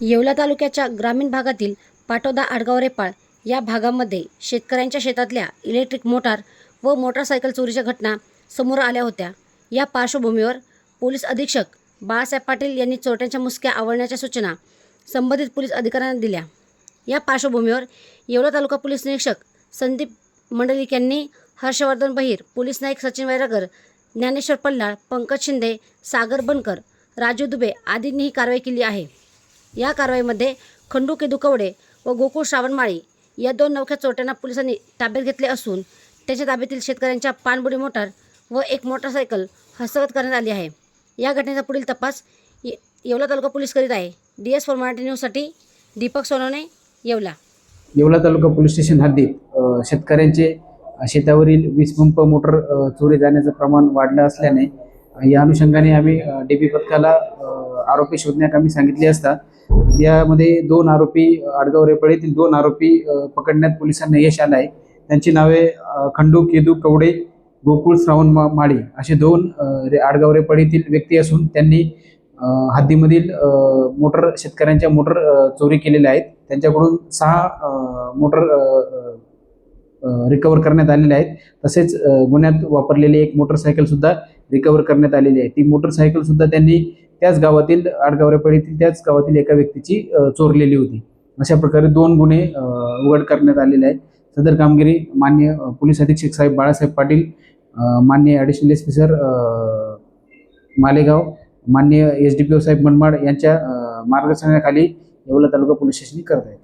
येवला तालुक्याच्या ग्रामीण भागातील पाटोदा आडगाव रेपाळ या भागामध्ये शेतकऱ्यांच्या शेतातल्या इलेक्ट्रिक मोटार व मोटारसायकल चोरीच्या घटना समोर आल्या होत्या. या पार्श्वभूमीवर पोलीस अधीक्षक बाळासाहेब पाटील यांनी चोरट्यांच्या मुसक्या आवळण्याच्या सूचना संबंधित पोलीस अधिकाऱ्यांना दिल्या. या पार्श्वभूमीवर येवला तालुका पोलीस निरीक्षक संदीप मंडलिक यांनी हर्षवर्धन बहीर पोलीस नाईक सचिन वैरागर ज्ञानेश्वर पल्लाळ पंकज शिंदे सागर बनकर राजू दुबे आदींनी ही कारवाई केली आहे. या कारवाईमध्ये खंडू दुकवडे व गोकुळ श्रावणमाळी या दोन नवख्या चोरट्यांना पोलिसांनी ताब्यात घेतले असून त्याच्या ताब्यातील शेतकऱ्यांच्या पाणबुडी मोटार व एक मोटारसायकल हस्तगत करण्यात आली आहे. या घटनेचा पुढील तपास ये येवला तालुका पोलीस करीत आहे. डी एस फोर मराठी न्यूजसाठी दीपक सोनवणे येवला. येवला तालुका पोलीस स्टेशन हद्दीत शेतकऱ्यांचे शेतावरील वीज पंप मोटर चोरी जाण्याचं प्रमाण वाढलं असल्याने या अनुषंगाने आम्ही डी पी पथकाला आरोपी शोधण्यात आम्ही सांगितले असता यामध्ये दोन आरोपी आडगाव रेपळ दोन आरोपी पकडण्यात पोलिसांना यश आलं आहे त्यांची नावे खंडू केदू कवडे गोकुळ श्रावण मा- माळी असे दोन अ, आडगाव व्यक्ती असून त्यांनी हद्दीमधील मोटर शेतकऱ्यांच्या मोटर चोरी केलेल्या आहेत. त्यांच्याकडून सहा मोटर रिकवर करण्यात आलेले आहेत. तसेच गुन्ह्यात वापरलेली एक मोटरसायकल सुद्धा रिकवर करण्यात आलेली आहे. ती मोटरसायकल सुद्धा त्यांनी त्याच गावातील आडगावरेपळीतील त्याच गावातील एका व्यक्तीची चोरलेली होती. अशा प्रकारे दोन गुन्हे उघड करण्यात आलेले आहेत. सदर कामगिरी मान्य पोलीस अधीक्षक साहेब बाळासाहेब पाटील मान्य additional S P sir Malegaon मान्य एस डी पी ओ साहेब मनमाड यांच्या मार्गदर्शनाखाली येवला तालुका पोलीस स्टेशन करत आहेत